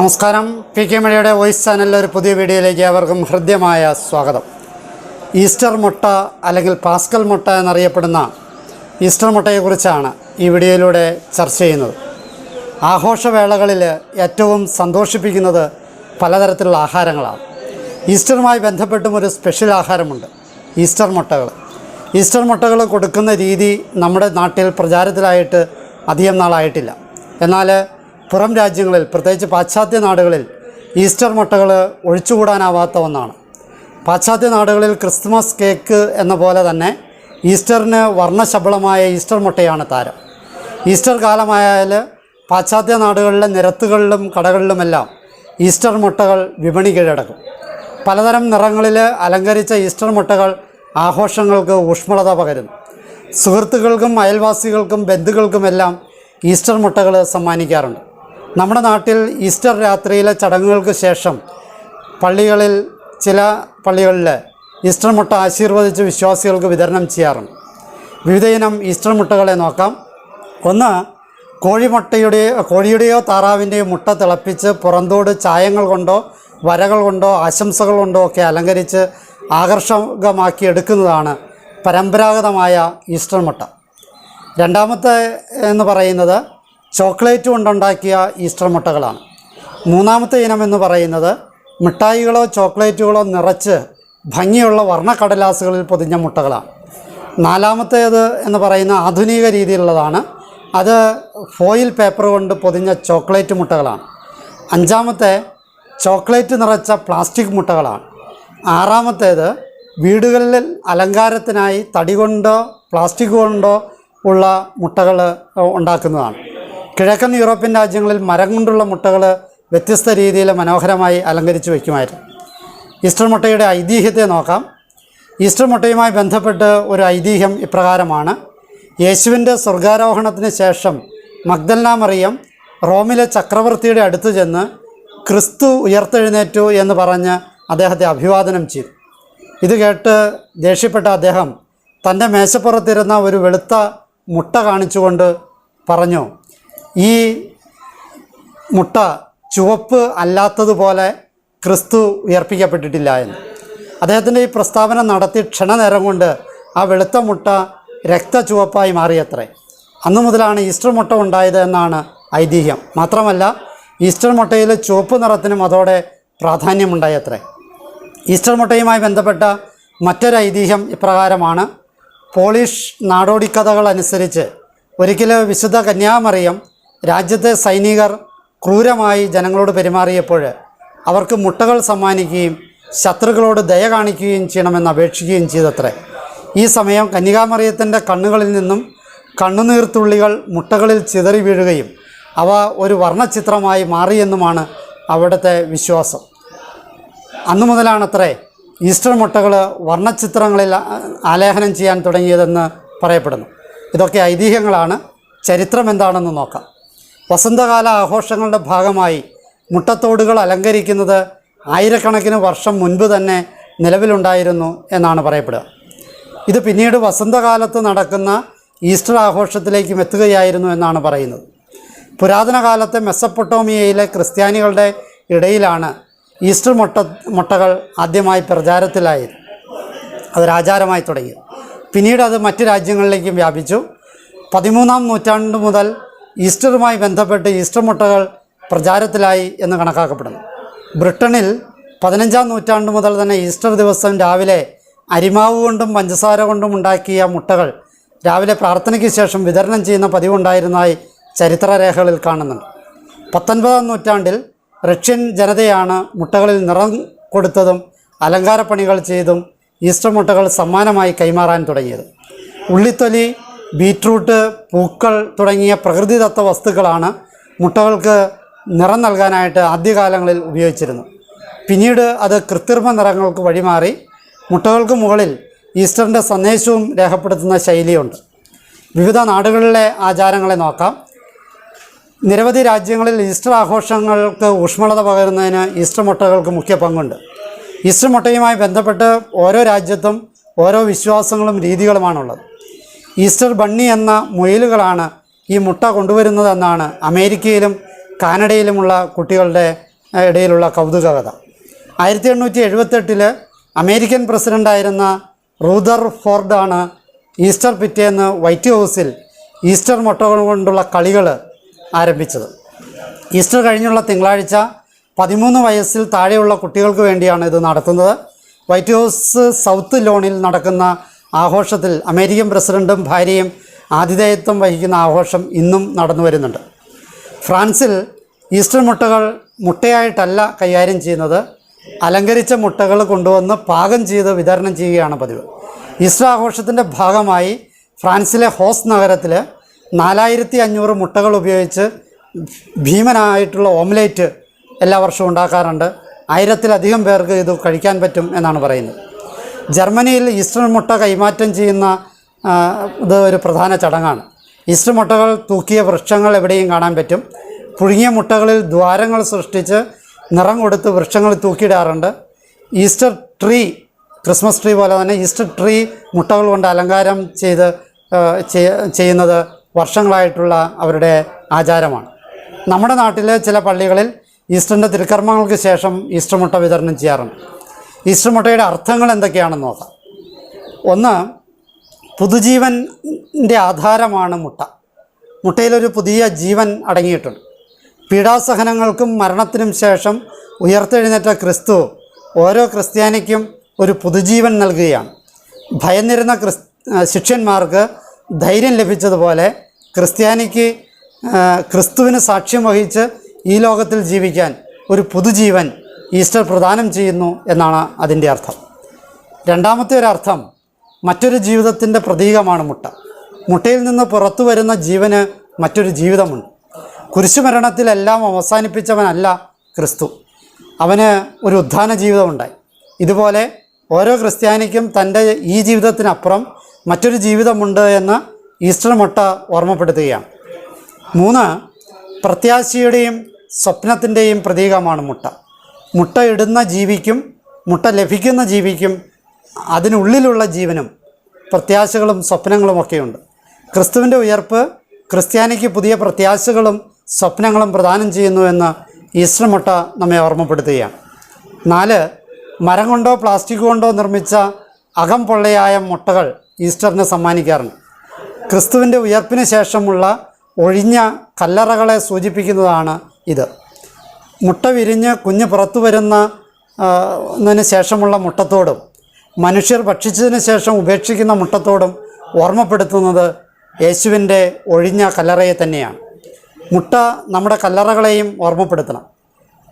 നമസ്കാരം. P K മണിയുടെ voice ചാനലിലെ ഒരു പുതിയ വീഡിയോയിലേക്ക് അവർക്കും ഹൃദ്യമായ സ്വാഗതം. ഈസ്റ്റർ മുട്ട അല്ലെങ്കിൽ പാസ്കൽ മുട്ട എന്നറിയപ്പെടുന്ന ഈസ്റ്റർ മുട്ടയെക്കുറിച്ചാണ് ഈ വീഡിയോയിലൂടെ ചർച്ച ചെയ്യുന്നത്. ആഘോഷവേളകളിൽ ഏറ്റവും സന്തോഷിപ്പിക്കുന്നത് പലതരത്തിലുള്ള ആഹാരങ്ങളാണ്. ഈസ്റ്ററുമായി ബന്ധപ്പെട്ടും ഒരു സ്പെഷ്യൽ ആഹാരമുണ്ട് ഈസ്റ്റർ മുട്ടകൾ. ഈസ്റ്റർ മുട്ടകൾ കൊടുക്കുന്ന രീതി നമ്മുടെ നാട്ടിൽ പ്രചാരത്തിലായിട്ട് അധികം നാളായിട്ടില്ല. എന്നാൽ പുറം രാജ്യങ്ങളിൽ പ്രത്യേകിച്ച് പാശ്ചാത്യ നാടുകളിൽ ഈസ്റ്റർ മുട്ടകൾ ഒഴിച്ചുകൂടാനാവാത്ത ഒന്നാണ്. പാശ്ചാത്യ നാടുകളിൽ ക്രിസ്മസ് കേക്ക് എന്ന പോലെ തന്നെ ഈസ്റ്ററിന് വർണശബളമായ ഈസ്റ്റർ മുട്ടയാണ് താരം. ഈസ്റ്റർ കാലമായാൽ പാശ്ചാത്യ നാടുകളിലെ നിരത്തുകളിലും കടകളിലുമെല്ലാം ഈസ്റ്റർ മുട്ടകൾ വിപണി കീഴടക്കും. പലതരം നിറങ്ങളിൽ അലങ്കരിച്ച ഈസ്റ്റർ മുട്ടകൾ ആഘോഷങ്ങൾക്ക് ഊഷ്മളത പകരുന്നു. സുഹൃത്തുക്കൾക്കും അയൽവാസികൾക്കും ബന്ധുക്കൾക്കുമെല്ലാം ഈസ്റ്റർ മുട്ടകൾ സമ്മാനിക്കാറുണ്ട്. നമ്മുടെ നാട്ടിൽ ഈസ്റ്റർ രാത്രിയിലെ ചടങ്ങുകൾക്ക് ശേഷം പള്ളികളിൽ ചില പള്ളികളിൽ ഈസ്റ്റർ മുട്ട ആശീർവദിച്ച് വിശ്വാസികൾക്ക് വിതരണം ചെയ്യാറുണ്ട്. വിവിധ ഇനം ഈസ്റ്റർ മുട്ടകളെ നോക്കാം. ഒന്ന് കോഴിമുട്ടയുടെയോ കോഴിയുടെയോ താറാവിന്റെയോ മുട്ട തിളപ്പിച്ച് പുറന്തോട് ചായങ്ങൾ കൊണ്ടോ വരകൾ കൊണ്ടോ ആശംസകൾ കൊണ്ടോ ഒക്കെ അലങ്കരിച്ച് ആകർഷകമാക്കി എടുക്കുന്നതാണ് പരമ്പരാഗതമായ ഈസ്റ്റർ മുട്ട. രണ്ടാമത്തെ എന്ന് പറയുന്നത് ചോക്ലേറ്റ് കൊണ്ടുണ്ടാക്കിയ ഈസ്റ്റർ മുട്ടകളാണ്. മൂന്നാമത്തെ ഇനം എന്ന് പറയുന്നത് മിഠായികളോ ചോക്ലേറ്റുകളോ നിറച്ച് ഭംഗിയുള്ള വർണക്കടലാസുകളിൽ പൊതിഞ്ഞ മുട്ടകളാണ്. നാലാമത്തേത് എന്ന് പറയുന്ന ആധുനിക രീതിയിലുള്ളതാണ്. അത് ഫോയിൽ പേപ്പർ കൊണ്ട് പൊതിഞ്ഞ ചോക്ലേറ്റ് മുട്ടകളാണ്. അഞ്ചാമത്തെ ചോക്ലേറ്റ് നിറച്ച പ്ലാസ്റ്റിക് മുട്ടകളാണ്. ആറാമത്തേത് വീടുകളിൽ അലങ്കാരത്തിനായി തടി കൊണ്ടോ പ്ലാസ്റ്റിക് കൊണ്ടോ ഉള്ള മുട്ടകൾ ഉണ്ടാക്കുന്നതാണ്. കിഴക്കൻ യൂറോപ്യൻ രാജ്യങ്ങളിൽ മരം കൊണ്ടുള്ള മുട്ടകൾ വ്യത്യസ്ത രീതിയിൽ മനോഹരമായി അലങ്കരിച്ചു വയ്ക്കുമായിരുന്നു ഈസ്റ്റർ മുട്ടയുടെ ഐതിഹ്യത്തെ നോക്കാം. ഈസ്റ്റർ മുട്ടയുമായി ബന്ധപ്പെട്ട് ഒരു ഐതിഹ്യം ഇപ്രകാരമാണ്. യേശുവിന്റെ സ്വർഗാരോഹണത്തിന് ശേഷം മഗ്ദൽന മറിയം റോമിലെ ചക്രവർത്തിയുടെ അടുത്ത് ചെന്ന് ക്രിസ്തു ഉയർത്തെഴുന്നേറ്റു എന്ന് പറഞ്ഞ് അദ്ദേഹത്തെ അഭിവാദനം ചെയ്തു. ഇത് കേട്ട് ദേഷ്യപ്പെട്ട അദ്ദേഹം തന്റെ മേശപ്പുറത്തിരുന്ന ഒരു വെളുത്ത മുട്ട കാണിച്ചുകൊണ്ട് പറഞ്ഞു ഈ മുട്ട ചുവപ്പ് അല്ലാത്തതുപോലെ ക്രിസ്തു ഉയർപ്പിക്കപ്പെട്ടിട്ടില്ല എന്ന്. അദ്ദേഹത്തിന്റെ ഈ പ്രസ്താവന നടത്തി ക്ഷണനേരം കൊണ്ട് ആ വെളുത്ത മുട്ട രക്തചുവപ്പായി മാറിയത്രേ. അന്നു മുതലാണ് ഈസ്റ്റർ മുട്ട ഉണ്ടായത് എന്നാണ് ഐതിഹ്യം. മാത്രമല്ല ഈസ്റ്റർ മുട്ടയിൽ ചുവപ്പ് നിറത്തിനും അതോടെ പ്രാധാന്യമുണ്ടായത്രേ. ഈസ്റ്റർ മുട്ടയുമായി ബന്ധപ്പെട്ട മറ്റൊരു ഐതിഹ്യം ഇപ്രകാരമാണ്. പോളിഷ് നാടോടിക്കഥകൾ അനുസരിച്ച് ഒരിക്കൽ വിശുദ്ധ കന്യാമറിയം രാജ്യത്തെ സൈനികർ ക്രൂരമായി ജനങ്ങളോട് പെരുമാറിയപ്പോൾ അവർക്ക് മുട്ടകൾ സമ്മാനിക്കുകയും ശത്രുക്കളോട് ദയ കാണിക്കുകയും ചെയ്യണമെന്ന് അപേക്ഷിക്കുകയും ചെയ്തത്രേ. ഈ സമയം കന്യകാമറിയത്തിന്റെ കണ്ണുകളിൽ നിന്നും കണ്ണുനീർത്തുള്ളികൾ മുട്ടകളിൽ ചിതറി വീഴുകയും അവ ഒരു വർണചിത്രമായി മാറിയെന്നുമാണ് അവിടുത്തെ വിശ്വാസം. അന്നു മുതലാണത്രേ ഈസ്റ്റർ മുട്ടകൾ വർണചിത്രങ്ങളിൽ ആലേഖനം ചെയ്യാൻ തുടങ്ങിയതെന്ന് പറയപ്പെടുന്നു. ഇതൊക്കെ ഐതിഹ്യങ്ങളാണ്. ചരിത്രം എന്താണെന്ന് നോക്കാം. വസന്തകാല ആഘോഷങ്ങളുടെ ഭാഗമായി മുട്ടത്തോടുകൾ അലങ്കരിക്കുന്നത് ആയിരക്കണക്കിന് വർഷം മുൻപ് തന്നെ നിലവിലുണ്ടായിരുന്നു എന്നാണ് പറയപ്പെടുക. ഇത് പിന്നീട് വസന്തകാലത്ത് നടക്കുന്ന ഈസ്റ്റർ ആഘോഷത്തിലേക്കും എത്തുകയായിരുന്നു എന്നാണ് പറയുന്നത്. പുരാതന കാലത്തെ മെസ്സപ്പൊട്ടോമിയയിലെ ക്രിസ്ത്യാനികളുടെ ഇടയിലാണ് ഈസ്റ്റർ മുട്ട മുട്ടകൾ ആദ്യമായി പ്രചാരത്തിലായത്. അതൊരാചാരമായി തുടങ്ങി. പിന്നീട് അത് മറ്റ് രാജ്യങ്ങളിലേക്കും വ്യാപിച്ചു. പതിമൂന്നാം നൂറ്റാണ്ട് മുതൽ ഈസ്റ്ററുമായി ബന്ധപ്പെട്ട് ഈസ്റ്റർ മുട്ടകൾ പ്രചാരത്തിലായി എന്ന് കണക്കാക്കപ്പെടുന്നു. ബ്രിട്ടനിൽ പതിനഞ്ചാം നൂറ്റാണ്ട് മുതൽ തന്നെ ഈസ്റ്റർ ദിവസം രാവിലെ അരിമാവ് കൊണ്ടും പഞ്ചസാര കൊണ്ടും ഉണ്ടാക്കിയ മുട്ടകൾ രാവിലെ പ്രാർത്ഥനയ്ക്ക് ശേഷം വിതരണം ചെയ്യുന്ന പതിവുണ്ടായിരുന്നതായി ചരിത്രരേഖകളിൽ കാണുന്നുണ്ട്. പത്തൊൻപതാം നൂറ്റാണ്ടിൽ റഷ്യൻ ജനതയാണ് മുട്ടകളിൽ നിറം കൊടുത്തതും അലങ്കാരപ്പണികൾ ചെയ്തും ഈസ്റ്റർ മുട്ടകൾ സമ്മാനമായി കൈമാറാൻ തുടങ്ങിയത്. ഉള്ളിത്തൊലി ബീറ്റ്റൂട്ട് പൂക്കൾ തുടങ്ങിയ പ്രകൃതിദത്ത വസ്തുക്കളാണ് മുട്ടകൾക്ക് നിറം നൽകാനായിട്ട് ആദ്യകാലങ്ങളിൽ ഉപയോഗിച്ചിരുന്നു പിന്നീട് അത് കൃത്രിമ നിറങ്ങൾക്ക് വഴിമാറി മുട്ടകൾക്ക് മുകളിൽ ഈസ്റ്ററിന്റെ സന്ദേശവും രേഖപ്പെടുത്തുന്ന ശൈലിയുണ്ട്. വിവിധ നാടുകളിലെ ആചാരങ്ങളെ നോക്കാം. നിരവധി രാജ്യങ്ങളിൽ ഈസ്റ്റർ ആഘോഷങ്ങൾക്ക് ഊഷ്മളത പകരുന്നതിന് ഈസ്റ്റർ മുട്ടകൾക്ക് മുഖ്യ പങ്കുണ്ട്. ഈസ്റ്റർ മുട്ടയുമായി ബന്ധപ്പെട്ട് ഓരോ രാജ്യത്തും ഓരോ വിശ്വാസങ്ങളും രീതികളുമാണുള്ളത്. ഈസ്റ്റർ ബണ്ണി എന്ന മുയലുകളാണ് ഈ മുട്ട കൊണ്ടുവരുന്നതെന്നാണ് അമേരിക്കയിലും കാനഡയിലുമുള്ള കുട്ടികളുടെ ഇടയിലുള്ള കൗതുക കഥ ആയിരത്തി എണ്ണൂറ്റി എഴുപത്തെട്ടിൽ അമേരിക്കൻ പ്രസിഡന്റായിരുന്ന റൂദർ ഫോർഡാണ് ഈസ്റ്റർ പിറ്റേന്ന് വൈറ്റ് ഹൗസിൽ ഈസ്റ്റർ മുട്ട കൊണ്ടുള്ള കളികൾ ആരംഭിച്ചത്. ഈസ്റ്റർ കഴിഞ്ഞുള്ള തിങ്കളാഴ്ച പതിമൂന്ന് വയസ്സിൽ താഴെയുള്ള കുട്ടികൾക്ക് വേണ്ടിയാണ് ഇത് നടത്തുന്നത് വൈറ്റ് ഹൗസ് സൗത്ത് ലോണിൽ നടക്കുന്ന ആഘോഷത്തിൽ അമേരിക്കൻ പ്രസിഡന്റും ഭാര്യയും ആതിഥേയത്വം വഹിക്കുന്ന ആഘോഷം ഇന്നും നടന്നു വരുന്നുണ്ട്. ഫ്രാൻസിൽ ഈസ്റ്റർ മുട്ടകൾ മുട്ടയായിട്ടല്ല കൈകാര്യം ചെയ്യുന്നത്. അലങ്കരിച്ച മുട്ടകൾ കൊണ്ടുവന്ന് പാകം ചെയ്ത് വിതരണം ചെയ്യുകയാണ് പതിവ്. ഈസ്റ്റർ ആഘോഷത്തിന്റെ ഭാഗമായി ഫ്രാൻസിലെ ഹോസ് നഗരത്തിൽ നാലായിരത്തി അഞ്ഞൂറ് മുട്ടകൾ ഉപയോഗിച്ച് ഭീമനായിട്ടുള്ള ഓംലേറ്റ് എല്ലാ വർഷവും ഉണ്ടാക്കാറുണ്ട്. ആയിരത്തിലധികം പേർക്ക് ഇത് കഴിക്കാൻ പറ്റും എന്നാണ് പറയുന്നത്. ജർമ്മനിയിൽ ഈസ്റ്റർ മുട്ട കൈമാറ്റം ചെയ്യുന്ന ഇത് ഒരു പ്രധാന ചടങ്ങാണ്. ഈസ്റ്റർ മുട്ടകൾ തൂക്കിയ വൃക്ഷങ്ങൾ എവിടെയും കാണാൻ പറ്റും. പുഴുങ്ങിയ മുട്ടകളിൽ ദ്വാരങ്ങൾ സൃഷ്ടിച്ച് നിറം കൊടുത്ത് വൃക്ഷങ്ങൾ തൂക്കിയിടാറുണ്ട്. ഈസ്റ്റർ ട്രീ ക്രിസ്മസ് ട്രീ പോലെ തന്നെ ഈസ്റ്റർ ട്രീ മുട്ടകൾ കൊണ്ട് അലങ്കാരം ചെയ്ത് ചെയ്യുന്നത് വർഷങ്ങളായിട്ടുള്ള അവരുടെ ആചാരമാണ്. നമ്മുടെ നാട്ടിലെ ചില പള്ളികളിൽ ഈസ്റ്ററിന്റെ തിരുക്കർമ്മങ്ങൾക്ക് ശേഷം ഈസ്റ്റർ മുട്ട വിതരണം ചെയ്യാറുണ്ട്. ഈസ്റ്റർ അർത്ഥങ്ങൾ എന്തൊക്കെയാണെന്ന് നോക്കാം. ഒന്ന് പുതുജീവന്റെ ആധാരമാണ് മുട്ട. മുട്ടയിലൊരു പുതിയ ജീവൻ അടങ്ങിയിട്ടുണ്ട്. പീഡാസഹനങ്ങൾക്കും മരണത്തിനും ശേഷം ഉയർത്തെഴുന്നേറ്റ ക്രിസ്തു ഓരോ ക്രിസ്ത്യാനിക്കും ഒരു പുതുജീവൻ നൽകുകയാണ്. ഭയന്നിരുന്ന ക്രിസ് ശിഷ്യന്മാർക്ക് ധൈര്യം ലഭിച്ചതുപോലെ ക്രിസ്ത്യാനിക്ക് ക്രിസ്തുവിന് സാക്ഷ്യം വഹിച്ച് ഈ ലോകത്തിൽ ജീവിക്കാൻ ഒരു പുതുജീവൻ ഈസ്റ്റർ പ്രദാനം ചെയ്യുന്നു എന്നാണ് അതിന്റെ അർത്ഥം. രണ്ടാമത്തെ ഒരു അർത്ഥം മറ്റൊരു ജീവിതത്തിന്റെ പ്രതീകമാണ് മുട്ട. മുട്ടയിൽ നിന്ന് പുറത്തു വരുന്ന ജീവന് മറ്റൊരു ജീവിതമുണ്ട്. കുരിശുമരണത്തിലെല്ലാം അവസാനിപ്പിച്ചവനല്ല ക്രിസ്തു. അവന് ഒരു ഉദ്ധാന ജീവിതമുണ്ടായി. ഇതുപോലെ ഓരോ ക്രിസ്ത്യാനിക്കും തന്റെ ഈ ജീവിതത്തിനപ്പുറം മറ്റൊരു ജീവിതമുണ്ട് എന്ന് ഈസ്റ്റർ മുട്ട ഓർമ്മപ്പെടുത്തുകയാണ്. മൂന്ന് പ്രത്യാശയുടെയും സ്വപ്നത്തിന്റെയും പ്രതീകമാണ് മുട്ട. മുട്ട ഇടുന്ന ജീവിക്കും മുട്ട ലഭിക്കുന്ന ജീവിക്കും അതിനുള്ളിലുള്ള ജീവനും പ്രത്യാശകളും സ്വപ്നങ്ങളുമൊക്കെയുണ്ട് ക്രിസ്തുവിന്റെ ഉയർപ്പ് ക്രിസ്ത്യാനിക്ക് പുതിയ പ്രത്യാശകളും സ്വപ്നങ്ങളും പ്രദാനം ചെയ്യുന്നു എന്ന് ഈസ്റ്റർ മുട്ട നമ്മെ ഓർമ്മപ്പെടുത്തുകയാണ്. നാല് മരം കൊണ്ടോ പ്ലാസ്റ്റിക് കൊണ്ടോ നിർമ്മിച്ച അകം പൊള്ളയായ മുട്ടകൾ ഈസ്റ്ററിന് സമ്മാനിക്കാറുണ്ട്. ക്രിസ്തുവിന്റെ ഉയർപ്പിന് ശേഷമുള്ള ഒഴിഞ്ഞ കല്ലറകളെ സൂചിപ്പിക്കുന്നതാണ് ഇത്. മുട്ട വിരിഞ്ഞ് കുഞ്ഞ് പുറത്തു വരുന്ന ആ, ശേഷമുള്ള മുട്ടത്തോടും മനുഷ്യർ ഭക്ഷിച്ചതിന് ശേഷം ഉപേക്ഷിക്കുന്ന മുട്ടത്തോടും ഓർമ്മപ്പെടുത്തുന്നത് യേശുവിന്റെ ഒഴിഞ്ഞ കല്ലറയെ തന്നെയാണ്. മുട്ട നമ്മുടെ കല്ലറകളെയും ഓർമ്മപ്പെടുത്തണം.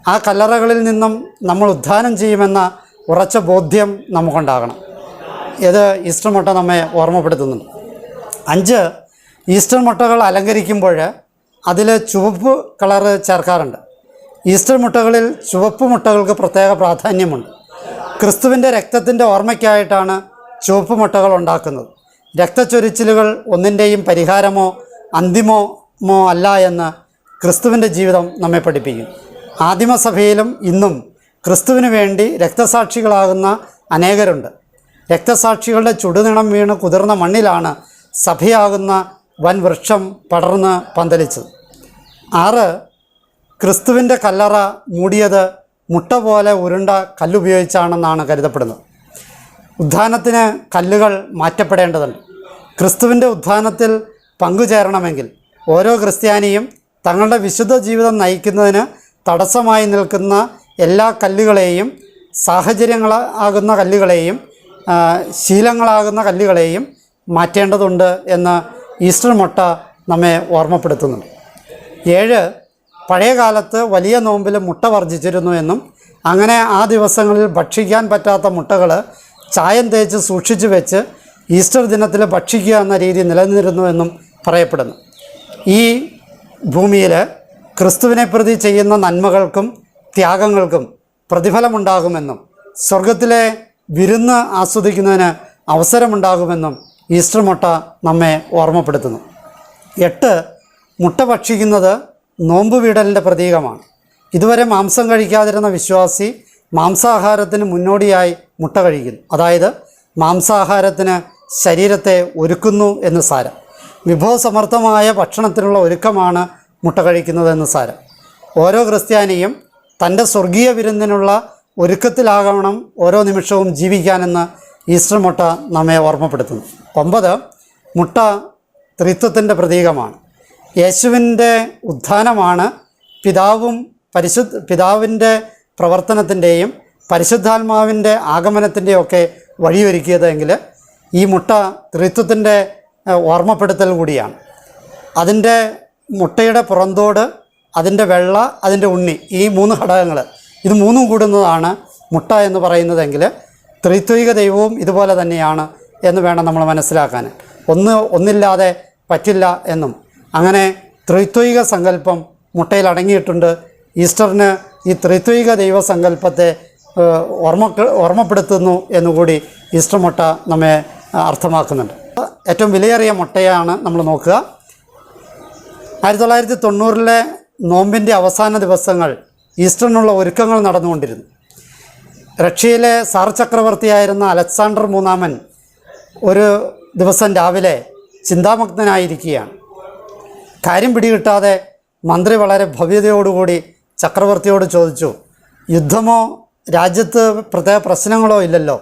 ആ കല്ലറകളിൽ നിന്നും നമ്മൾ ഉദ്ധാനം ചെയ്യുമെന്ന ഉറച്ച ബോധ്യം നമുക്കുണ്ടാകണം. ഇത് ഈസ്റ്റർ മുട്ട നമ്മെ ഓർമ്മപ്പെടുത്തുന്നുണ്ട്. അഞ്ച് ഈസ്റ്റർ മുട്ടകൾ അലങ്കരിക്കുമ്പോൾ അതിൽ ചുവപ്പ് കളറ് ചേർക്കാറുണ്ട്. ഈസ്റ്റർ മുട്ടകളിൽ ചുവപ്പ് മുട്ടകൾക്ക് പ്രത്യേക പ്രാധാന്യമുണ്ട്. ക്രിസ്തുവിന്റെ രക്തത്തിന്റെ ഓർമ്മയ്ക്കായിട്ടാണ് ചുവപ്പ് മുട്ടകൾ ഉണ്ടാക്കുന്നത്. രക്തച്ചൊരിച്ചിലുകൾ ഒന്നിന്റെയും പരിഹാരമോ അന്തിമമോ അല്ല എന്ന് ക്രിസ്തുവിന്റെ ജീവിതം നമ്മെ പഠിപ്പിക്കും. ആദിമസഭയിലും ഇന്നും ക്രിസ്തുവിന് വേണ്ടി രക്തസാക്ഷികളാകുന്ന അനേകരുണ്ട്. രക്തസാക്ഷികളുടെ ചുടുനിണം വീണ് കുതിർന്ന മണ്ണിലാണ് സഭയാകുന്ന വൻ വൃക്ഷം പടർന്ന് പന്തലിച്ചത്. ആറ് ക്രിസ്തുവിന്റെ കല്ലറ മൂടിയത് മുട്ട പോലെ ഉരുണ്ട കല്ലുപയോഗിച്ചാണെന്നാണ് കരുതപ്പെടുന്നത്. ഉദ്ധാനത്തിന് കല്ലുകൾ മാറ്റപ്പെടേണ്ടതുണ്ട്. ക്രിസ്തുവിന്റെ ഉദ്ധാനത്തിൽ പങ്കുചേരണമെങ്കിൽ ഓരോ ക്രിസ്ത്യാനിയും തങ്ങളുടെ വിശുദ്ധ ജീവിതം നയിക്കുന്നതിന് തടസ്സമായി നിൽക്കുന്ന എല്ലാ കല്ലുകളെയും സാഹചര്യങ്ങളാകുന്ന കല്ലുകളെയും ശീലങ്ങളാകുന്ന കല്ലുകളെയും മാറ്റേണ്ടതുണ്ട് എന്ന് ഈസ്റ്റർ മുട്ട നമ്മെ ഓർമ്മപ്പെടുത്തുന്നുണ്ട്. ഏഴ് പഴയ കാലത്ത് വലിയ നോമ്പിൽ മുട്ട വർജിച്ചിരുന്നു എന്നും അങ്ങനെ ആ ദിവസങ്ങളിൽ ഭക്ഷിക്കാൻ പറ്റാത്ത മുട്ടകൾ ചായം തേച്ച് സൂക്ഷിച്ചു വെച്ച് ഈസ്റ്റർ ദിനത്തിൽ ഭക്ഷിക്കുക എന്ന രീതി നിലനിന്നിരുന്നു എന്നും പറയപ്പെടുന്നു. ഈ ഭൂമിയിൽ ക്രിസ്തുവിനെ പ്രതി ചെയ്യുന്ന നന്മകൾക്കും ത്യാഗങ്ങൾക്കും പ്രതിഫലമുണ്ടാകുമെന്നും സ്വർഗത്തിലെ വിരുന്ന് ആസ്വദിക്കുന്നതിന് അവസരമുണ്ടാകുമെന്നും ഈസ്റ്റർ മുട്ട നമ്മെ ഓർമ്മപ്പെടുത്തുന്നു. എട്ട് മുട്ട ഭക്ഷിക്കുന്നത് നോമ്പ് വീടലിന്റെ പ്രതീകമാണ്. ഇതുവരെ മാംസം കഴിക്കാതിരുന്ന വിശ്വാസി മാംസാഹാരത്തിന് മുന്നോടിയായി മുട്ട കഴിക്കുന്നു. അതായത് മാംസാഹാരത്തിന് ശരീരത്തെ ഒരുക്കുന്നു എന്ന് സാരം. വിഭവസമർത്ഥമായ ഭക്ഷണത്തിനുള്ള ഒരുക്കമാണ് മുട്ട കഴിക്കുന്നതെന്ന് സാരം. ഓരോ ക്രിസ്ത്യാനിയും തന്റെ സ്വർഗീയ വിരുന്നിനുള്ള ഒരുക്കത്തിലാകണം ഓരോ നിമിഷവും ജീവിക്കാനെന്ന് ഈസ്റ്റർ മുട്ട നമ്മെ ഓർമ്മപ്പെടുത്തുന്നു. ഒമ്പത് മുട്ട ത്രിത്വത്തിന്റെ പ്രതീകമാണ്. യേശുവിന്റെ ഉത്ഥാനമാണ് പിതാവും പരിശുദ്ധ പിതാവിന്റെ പ്രവർത്തനത്തിന്റെയും പരിശുദ്ധാത്മാവിന്റെ ആഗമനത്തിന്റെയും ഒക്കെ വഴിയൊരുക്കിയതെങ്കിൽ ഈ മുട്ട ത്രിത്വത്തിന്റെ ഓർമ്മപ്പെടുത്തൽ കൂടിയാണ്. അതിന്റെ മുട്ടയുടെ പുറന്തോട് അതിന്റെ വെള്ള അതിന്റെ ഉണ്ണി ഈ മൂന്ന് ഘടകങ്ങൾ ഇത് മൂന്നും കൂടുന്നതാണ് മുട്ട എന്ന് പറയുന്നതെങ്കിൽ ത്രിത്വിക ദൈവവും ഇതുപോലെ തന്നെയാണ് എന്ന് വേണം നമ്മൾ മനസ്സിലാക്കാൻ. ഒന്ന് ഒന്നില്ലാതെ പറ്റില്ല എന്നും അങ്ങനെ ത്രിത്വിക സങ്കല്പം മുട്ടയിൽ അടങ്ങിയിട്ടുണ്ട്. ഈസ്റ്ററിന് ഈ ത്രിത്വിക ദൈവസങ്കല്പത്തെ ഓർമ്മ ഓർമ്മപ്പെടുത്തുന്നു എന്നുകൂടി ഈസ്റ്റർ മുട്ട നമ്മെ അർത്ഥമാക്കുന്നുണ്ട്. ഏറ്റവും വിലയേറിയ മുട്ടയാണ് നമ്മൾ നോക്കുക. ആയിരത്തി തൊള്ളായിരത്തി തൊണ്ണൂറിലെ നോമ്പിന്റെ അവസാന ദിവസങ്ങൾ ഈസ്റ്ററിനുള്ള ഒരുക്കങ്ങൾ നടന്നുകൊണ്ടിരുന്നു. റഷ്യയിലെ സാർ ചക്രവർത്തിയായിരുന്ന അലക്സാണ്ടർ മൂന്നാമൻ ഒരു ദിവസം രാവിലെ ചിന്താമഗ്നനായിരിക്കുകയാണ്. കാര്യം പിടികിട്ടാതെ മന്ത്രി വളരെ ഭവ്യതയോടുകൂടി ചക്രവർത്തിയോട് ചോദിച്ചു യുദ്ധമോ? രാജ്യത്ത് പ്രത്യേക പ്രശ്നങ്ങളോ ഇല്ലല്ലോ?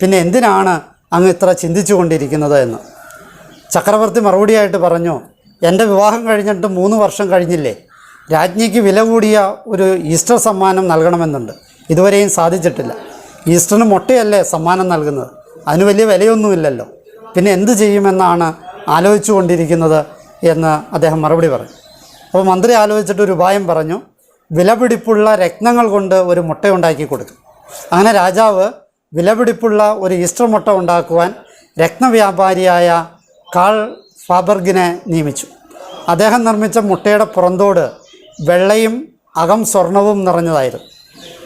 പിന്നെ എന്തിനാണ് അങ്ങ് ഇത്ര ചിന്തിച്ചു കൊണ്ടിരിക്കുന്നത് എന്ന്? ചക്രവർത്തി മറുപടിയായിട്ട് പറഞ്ഞു എന്റെ വിവാഹം കഴിഞ്ഞിട്ട് മൂന്ന് വർഷം കഴിഞ്ഞില്ലേ? രാജ്ഞിക്ക് വില കൂടിയ ഒരു ഈസ്റ്റർ സമ്മാനം നൽകണമെന്നുണ്ട്. ഇതുവരെയും സാധിച്ചിട്ടില്ല. ഈസ്റ്ററിന് മുട്ടയല്ലേ സമ്മാനം നൽകുന്നത്? അതിന് വലിയ വിലയൊന്നുമില്ലല്ലോ. പിന്നെ എന്ത് ചെയ്യുമെന്നാണ് ആലോചിച്ചു കൊണ്ടിരിക്കുന്നത് എന്ന് അദ്ദേഹം മറുപടി പറഞ്ഞു. അപ്പോൾ മന്ത്രി ആലോചിച്ചിട്ട് ഒരു ഉപായം പറഞ്ഞു. വിലപിടിപ്പുള്ള രത്നങ്ങൾ കൊണ്ട് ഒരു മുട്ട ഉണ്ടാക്കി കൊടുക്കും. അങ്ങനെ രാജാവ് വിലപിടിപ്പുള്ള ഒരു ഈസ്റ്റർ മുട്ട ഉണ്ടാക്കുവാൻ രത്നവ്യാപാരിയായ കാൾ ഫാബർഗിനെ നിയമിച്ചു. അദ്ദേഹം നിർമ്മിച്ച മുട്ടയുടെ പുറന്തോട് വെള്ളയും അകം സ്വർണവും നിറഞ്ഞതായിരുന്നു.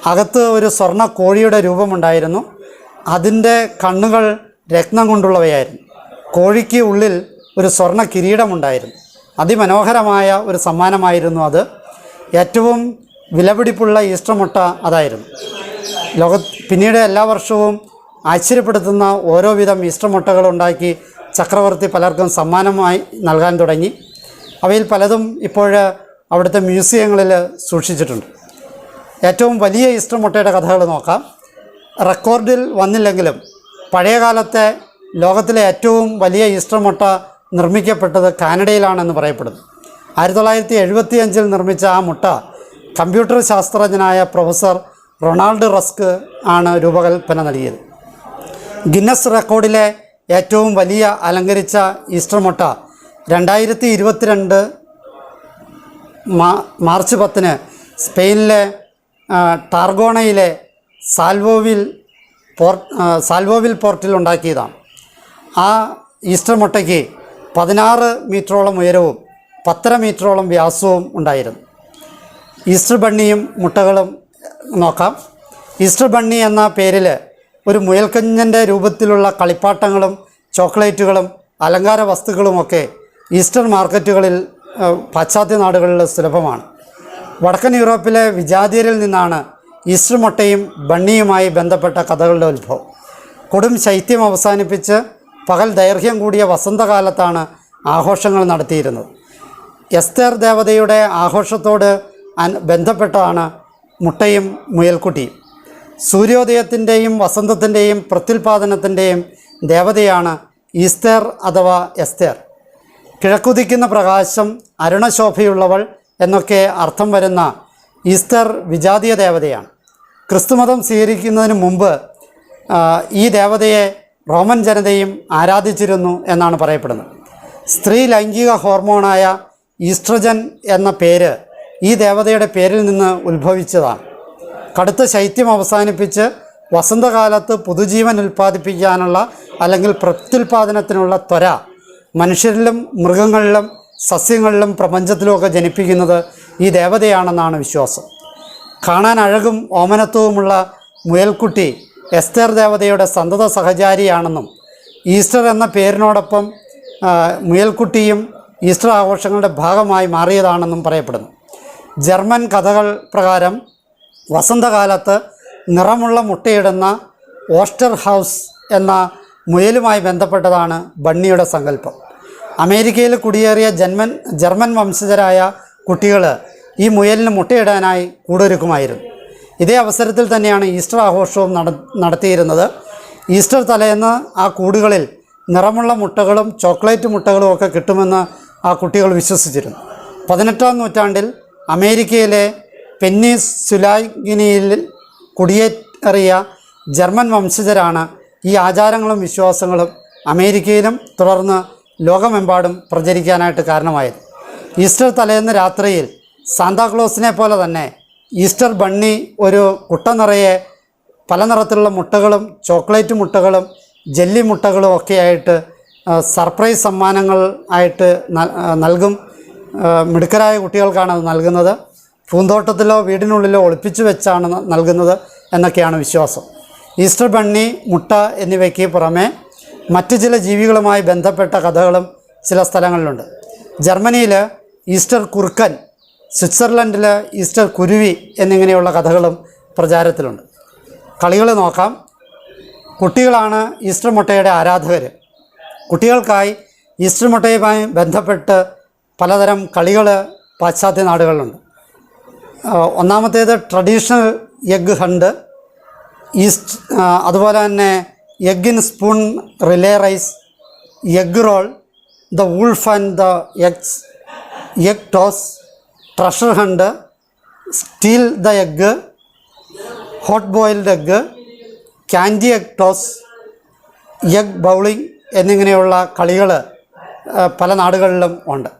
അകത്ത് ഒരു സ്വർണ കോഴിയുടെ രൂപമുണ്ടായിരുന്നു. അതിന്റെ കണ്ണുകൾ രത്നം കൊണ്ടുള്ളവയായിരുന്നു. കോഴിക്ക് ഉള്ളിൽ ഒരു സ്വർണ കിരീടമുണ്ടായിരുന്നു. അതിമനോഹരമായ ഒരു സമ്മാനമായിരുന്നു അത്. ഏറ്റവും വിലപിടിപ്പുള്ള ഈസ്റ്റർ മുട്ട അതായിരുന്നു. ലോക പിന്നീട് എല്ലാ വർഷവും ആശ്ചര്യപ്പെടുത്തുന്ന ഓരോ വിധം ഈസ്റ്റർ മുട്ടകൾ ഉണ്ടാക്കി ചക്രവർത്തി പലർക്കും സമ്മാനമായി നൽകാൻ തുടങ്ങി. അവയിൽ പലതും ഇപ്പോൾ അവിടുത്തെ മ്യൂസിയങ്ങളിൽ സൂക്ഷിച്ചിട്ടുണ്ട്. ഏറ്റവും വലിയ ഈസ്റ്റർ മുട്ടയുടെ കഥകൾ നോക്കാം. റെക്കോർഡിൽ വന്നില്ലെങ്കിലും പഴയകാലത്തെ ലോകത്തിലെ ഏറ്റവും വലിയ ഈസ്റ്റർ മുട്ട നിർമ്മിക്കപ്പെട്ടത് കാനഡയിലാണെന്ന് പറയപ്പെടുന്നു. ആയിരത്തി തൊള്ളായിരത്തി എഴുപത്തി അഞ്ചിൽ നിർമ്മിച്ച ആ മുട്ട കമ്പ്യൂട്ടർ ശാസ്ത്രജ്ഞനായ പ്രൊഫസർ റൊണാൾഡ് റസ്ക് ആണ് രൂപകൽപ്പന നൽകിയത്. ഗിന്നസ് റെക്കോർഡിലെ ഏറ്റവും വലിയ അലങ്കരിച്ച ഈസ്റ്റർ മുട്ട രണ്ടായിരത്തി ഇരുപത്തിരണ്ട് മാർച്ച് പത്തിന് സ്പെയിനിലെ ടാർഗോണയിലെ സാൽവോവിൽ പോർട്ട് സാൽവോവിൽ പോർട്ടിൽ ഉണ്ടാക്കിയതാണ്. ആ ഈസ്റ്റർ മുട്ടയ്ക്ക് പതിനാറ് മീറ്ററോളം ഉയരവും പത്തര മീറ്ററോളം വ്യാസവും ഉണ്ടായിരുന്നു. ഈസ്റ്റർ ബണ്ണിയും മുട്ടകളും നോക്കാം. ഈസ്റ്റർ ബണ്ണി എന്ന പേരിൽ ഒരു മുയൽക്കഞ്ഞന്റെ രൂപത്തിലുള്ള കളിപ്പാട്ടങ്ങളും ചോക്ലേറ്റുകളും അലങ്കാര വസ്തുക്കളുമൊക്കെ ഈസ്റ്റർ മാർക്കറ്റുകളിൽ പാശ്ചാത്യ നാടുകളിൽ സുലഭമാണ്. വടക്കൻ യൂറോപ്പിലെ വിജാതീയരിൽ നിന്നാണ് ഈസ്റ്റർ മുട്ടയും ബണ്ണിയുമായി ബന്ധപ്പെട്ട കഥകളുടെ ഉത്ഭവം. കൊടും ശൈത്യം അവസാനിപ്പിച്ച് പകൽ ദൈർഘ്യം കൂടിയ വസന്തകാലത്താണ് ആഘോഷങ്ങൾ നടത്തിയിരുന്നത്. എസ്തേർ ദേവതയുടെ ആഘോഷത്തോട് ബന്ധപ്പെട്ടാണ് മുട്ടയും മുയൽക്കുട്ടിയും. സൂര്യോദയത്തിന്റെയും വസന്തത്തിന്റെയും പ്രത്യുൽപാദനത്തിന്റെയും ദേവതയാണ് ഈസ്തേർ അഥവാ എസ്തേർ. കിഴക്കുതിക്കുന്ന പ്രകാശം അരുണശോഭയുള്ളവൾ എന്നൊക്കെ അർത്ഥം വരുന്ന ഈസ്റ്റർ വിജാതീയ ദേവതയാണ്. ക്രിസ്തുമതം സ്വീകരിക്കുന്നതിന് മുമ്പ് ഈ ദേവതയെ റോമൻ ജനതയും ആരാധിച്ചിരുന്നു എന്നാണ് പറയപ്പെടുന്നത്. സ്ത്രീ ലൈംഗിക ഹോർമോണായ ഈസ്ട്രജൻ എന്ന പേര് ഈ ദേവതയുടെ പേരിൽ നിന്ന് ഉത്ഭവിച്ചതാണ്. കടുത്ത ശൈത്യം അവസാനിപ്പിച്ച് വസന്തകാലത്ത് പുതുജീവൻ ഉൽപ്പാദിപ്പിക്കാനുള്ള അല്ലെങ്കിൽ പ്രത്യുൽപാദനത്തിനുള്ള ത്വര മനുഷ്യരിലും മൃഗങ്ങളിലും സസ്യങ്ങളിലും പ്രപഞ്ചത്തിലുമൊക്കെ ജനിപ്പിക്കുന്നത് ഈ ദേവതയാണെന്നാണ് വിശ്വാസം. കാണാൻ അഴകും ഓമനത്വവുമുള്ള മുയൽക്കുട്ടി എസ്തേർ ദേവതയുടെ സന്തത സഹചാരിയാണെന്നും ഈസ്റ്റർ എന്ന പേരിനോടൊപ്പം മുയൽക്കുട്ടിയും ഈസ്റ്റർ ആഘോഷങ്ങളുടെ ഭാഗമായി മാറിയതാണെന്നും പറയപ്പെടുന്നു. ജർമ്മൻ കഥകൾ പ്രകാരം വസന്തകാലത്ത് നിറമുള്ള മുട്ടയിടുന്ന ഓസ്റ്റർ ഹൗസ് എന്ന മുയലുമായി ബന്ധപ്പെട്ടതാണ് ബണ്ണിയുടെ സങ്കല്പം. അമേരിക്കയിൽ കുടിയേറിയ ജന്മൻ ജർമ്മൻ വംശജരായ കുട്ടികൾ ഈ മുയലിന് മുട്ടയിടാനായി കൂടൊരുക്കുമായിരുന്നു. ഇതേ അവസരത്തിൽ തന്നെയാണ് ഈസ്റ്റർ ആഘോഷവും നട നടത്തിയിരുന്നത്. ഈസ്റ്റർ തലേന്ന് ആ കൂടുകളിൽ നിറമുള്ള മുട്ടകളും ചോക്ലേറ്റ് മുട്ടകളും ഒക്കെ കിട്ടുമെന്ന് ആ കുട്ടികൾ വിശ്വസിച്ചിരുന്നു. പതിനെട്ടാം നൂറ്റാണ്ടിൽ അമേരിക്കയിലെ പെന്നിസുലാഗിനിയിൽ കുടിയേറിയ ജർമ്മൻ വംശജരാണ് ഈ ആചാരങ്ങളും വിശ്വാസങ്ങളും അമേരിക്കയിലും തുടർന്ന് ലോകമെമ്പാടും പ്രചരിക്കാനായിട്ട് കാരണമായത്. ഈസ്റ്റർ തലേന്ന് രാത്രിയിൽ സാന്താക്ലോസിനെ പോലെ തന്നെ ഈസ്റ്റർ ബണ്ണി ഒരു കുട്ട നിറയെ പല നിറത്തിലുള്ള മുട്ടകളും ചോക്ലേറ്റ് മുട്ടകളും ജെല്ലി മുട്ടകളും ഒക്കെ ആയിട്ട് സർപ്രൈസ് സമ്മാനങ്ങൾ ആയിട്ട് നൽകും. മിടുക്കരായ കുട്ടികൾക്കാണ് അത് നൽകുന്നത്. പൂന്തോട്ടത്തിലോ വീടിനുള്ളിലോ ഒളിപ്പിച്ചു വെച്ചാണ് നൽകുന്നത് എന്നൊക്കെയാണ് വിശ്വാസം. ഈസ്റ്റർ ബണ്ണി മുട്ട എന്നിവയ്ക്ക് പുറമെ മറ്റ് ചില ജീവികളുമായി ബന്ധപ്പെട്ട കഥകളും ചില സ്ഥലങ്ങളിലുണ്ട്. ജർമ്മനിയിൽ ഈസ്റ്റർ കുറുക്കൻ സ്വിറ്റ്സർലൻഡിൽ ഈസ്റ്റർ കുരുവി എന്നിങ്ങനെയുള്ള കഥകളും പ്രചാരത്തിലുണ്ട്. കളികൾ നോക്കാം. കുട്ടികളാണ് ഈസ്റ്റർ മുട്ടയുടെ ആരാധകർ കുട്ടികൾക്കായി ഈസ്റ്റർ മുട്ടയുമായി ബന്ധപ്പെട്ട് പലതരം കളികൾ പാശ്ചാത്യ നാടുകളിലുണ്ട്. ഒന്നാമത്തേത് ട്രഡീഷണൽ എഗ് ഹണ്ട്. ഈസ്റ്റ് അതുപോലെ തന്നെ egg in spoon relay race egg roll the wolf and the eggs egg toss treasure hunt steal the egg hot boiled egg candy egg toss egg bowling എന്നിങ്ങനെയുള്ള കളികൾ പല നാടുകളിലും ഉണ്ട്.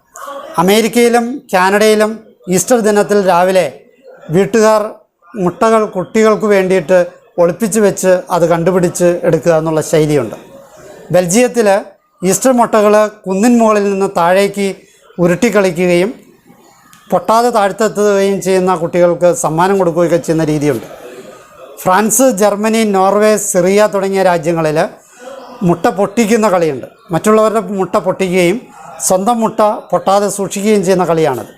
അമേരിക്കയിലും കാനഡയിലും Easter ദിനത്തിൽ രാവിലെ വീട്ടുകാർ മുട്ടകൾ കുട്ടികൾക്ക് വേണ്ടിയിട്ട് ഒളിപ്പിച്ച് വെച്ച് അത് കണ്ടുപിടിച്ച് എടുക്കുക എന്നുള്ള ശൈലിയുണ്ട്. ബെൽജിയത്തിൽ ഈസ്റ്റർ മുട്ടകൾ കുന്നിൻ മുകളിൽ നിന്ന് താഴേക്ക് ഉരുട്ടിക്കളിക്കുകയും പൊട്ടാതെ താഴ്ത്തെത്തുകയും ചെയ്യുന്ന കുട്ടികൾക്ക് സമ്മാനം കൊടുക്കുകയൊക്കെ ചെയ്യുന്ന രീതിയുണ്ട്. ഫ്രാൻസ് ജർമ്മനി നോർവേ സിറിയ തുടങ്ങിയ രാജ്യങ്ങളിൽ മുട്ട പൊട്ടിക്കുന്ന കളിയുണ്ട്. മറ്റുള്ളവരുടെ മുട്ട പൊട്ടിക്കുകയും സ്വന്തം മുട്ട പൊട്ടാതെ സൂക്ഷിക്കുകയും ചെയ്യുന്ന കളിയാണത്.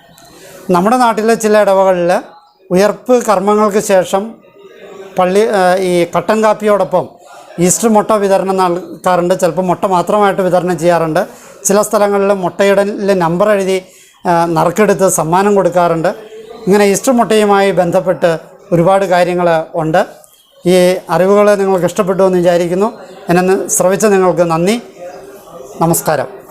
നമ്മുടെ നാട്ടിലെ ചില ഇടവകളിൽ ഉയർപ്പ് കർമ്മങ്ങൾക്ക് ശേഷം പള്ളി ഈ കട്ടൻ കാപ്പിയോടൊപ്പം ഈസ്റ്റർ മുട്ട വിതരണം നൽകാറുണ്ട്. ചിലപ്പോൾ മുട്ട മാത്രമായിട്ട് വിതരണം ചെയ്യാറുണ്ട്. ചില സ്ഥലങ്ങളിൽ മുട്ടയുടെ നമ്പർ എഴുതി നറുക്കെടുത്ത് സമ്മാനം കൊടുക്കാറുണ്ട്. ഇങ്ങനെ ഈസ്റ്റർ മുട്ടയുമായി ബന്ധപ്പെട്ട് ഒരുപാട് കാര്യങ്ങൾ ഉണ്ട്. ഈ അറിവുകൾ നിങ്ങൾക്ക് ഇഷ്ടപ്പെട്ടു എന്ന് വിചാരിക്കുന്നു. എന്നെ ശ്രവിച്ച നിങ്ങൾക്ക് നന്ദി. നമസ്കാരം.